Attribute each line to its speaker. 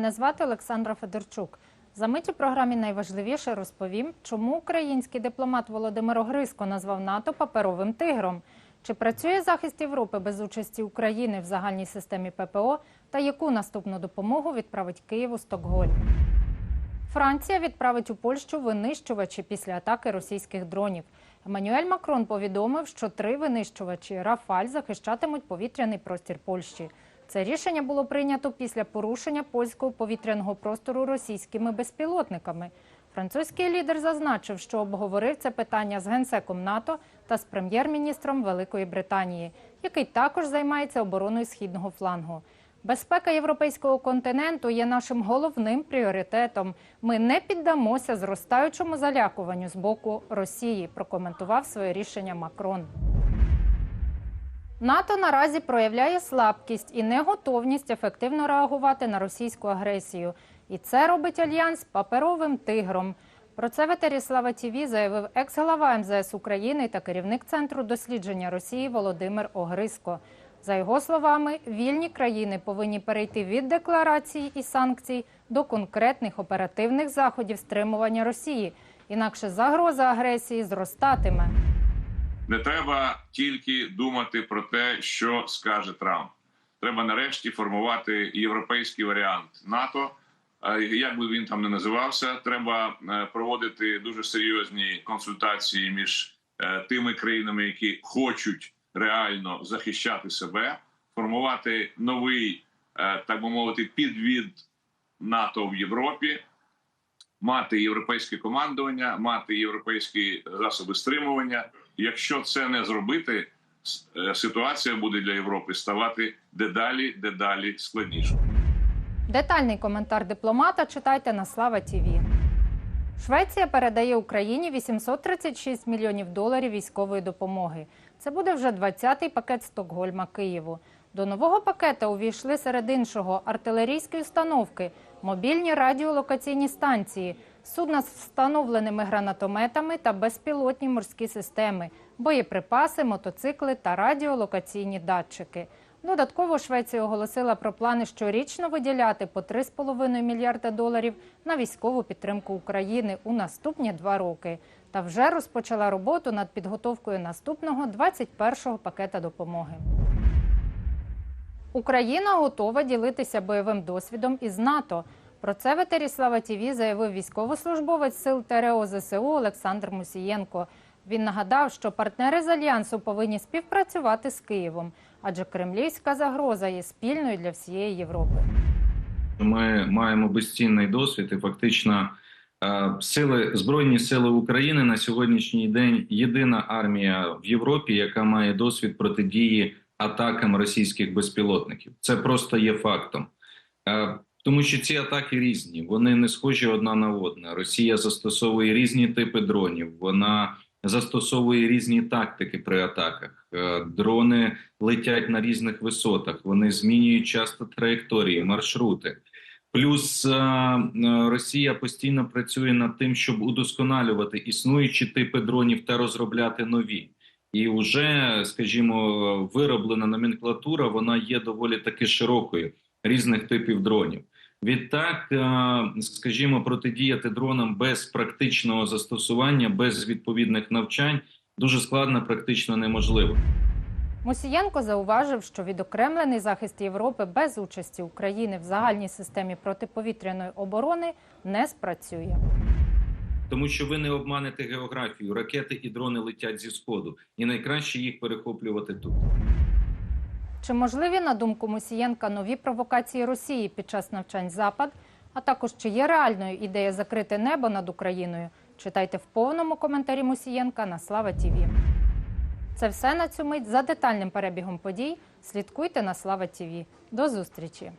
Speaker 1: Мене звати Олександра Федорчук. За мить у програмі найважливіше розповім, чому український дипломат Володимир Огриско назвав НАТО паперовим тигром. Чи працює захист Європи без участі України в загальній системі ППО та яку наступну допомогу відправить Києву Стокгольм? Франція відправить у Польщу винищувачі після атаки російських дронів. Еммануель Макрон повідомив, що три винищувачі Рафаль захищатимуть повітряний простір Польщі. Це рішення було прийнято після порушення польського повітряного простору російськими безпілотниками. Французький лідер зазначив, що обговорив це питання з генсеком НАТО та з прем'єр-міністром Великої Британії, який також займається обороною східного флангу. Безпека європейського континенту є нашим головним пріоритетом. Ми не піддамося зростаючому залякуванню з боку Росії. Прокоментував своє рішення Макрон. НАТО наразі проявляє слабкість і неготовність ефективно реагувати на російську агресію. І це робить альянс паперовим тигром. Про це в етері ТІВІ заявив екс-глава МЗС України та керівник центру дослідження Росії Володимир Огриско. За його словами, вільні країни повинні перейти від декларацій і санкцій до конкретних оперативних заходів стримування Росії. Інакше загроза агресії зростатиме.
Speaker 2: Не треба тільки думати про те, що скаже Трамп. Треба нарешті формувати європейський варіант НАТО. Як би він там не називався, треба е, проводити дуже серйозні консультації між е, тими країнами, які хочуть реально захищати себе, формувати новий, е, так би мовити, підвід НАТО в Європі, мати європейське командування, мати європейські засоби стримування. Якщо це не зробити, е, ситуація буде для Європи ставати дедалі, дедалі складнішою.
Speaker 1: Детальний коментар дипломата читайте на Слава ТІВІ. Швеція передає Україні 836 мільйонів доларів військової допомоги. Це буде вже 20-й пакет Стокгольма Києву. До нового пакета увійшли серед іншого артилерійські установки, мобільні радіолокаційні станції, судна з встановленими гранатометами та безпілотні морські системи, боєприпаси, мотоцикли та радіолокаційні датчики. Додатково Швеція оголосила про плани щорічно виділяти по 3,5 мільярда доларів на військову підтримку України у наступні два роки. Та вже розпочала роботу над підготовкою наступного 21-го пакета допомоги. Україна готова ділитися бойовим досвідом із НАТО. Про це в етері Слава ТІВІ заявив військовослужбовець сил ТРО ЗСУ Олександр Мусієнко. Він нагадав, що партнери з альянсу повинні співпрацювати з Києвом, адже кремлівська загроза є спільною для всієї Європи.
Speaker 3: Ми маємо безцінний досвід, і фактично е, сили збройні сили України на сьогоднішній день єдина армія в Європі, яка має досвід протидії атакам російських безпілотників. Це просто є фактом. Е, Тому що ці атаки різні, вони не схожі одна на одну. Росія застосовує різні типи дронів. Вона застосовує різні тактики при атаках. Е, Дрони летять на різних висотах. Вони змінюють часто траєкторії, маршрути. Плюс е, Росія постійно працює над тим, щоб удосконалювати існуючі типи дронів та розробляти нові. І вже, скажімо, вироблена номенклатура вона є доволі таки широкою різних типів дронів. Відтак, е, скажімо, протидіяти дронам без практичного застосування, без відповідних навчань дуже складно, практично неможливо.
Speaker 1: Мусієнко зауважив, що відокремлений захист Європи без участі України в загальній системі протиповітряної оборони не спрацює.
Speaker 3: Тому що ви не обманете географію. Ракети і дрони летять зі сходу, і найкраще їх перехоплювати тут.
Speaker 1: Чи можливі, на думку Мусієнка, нові провокації Росії під час навчань Запад? А також чи є реальною ідея закрити небо над Україною? Читайте в повному коментарі Мусієнка на Слава ТІВІ. Це все на цю мить за детальним перебігом подій. Слідкуйте на Слава ТІВІ. До зустрічі!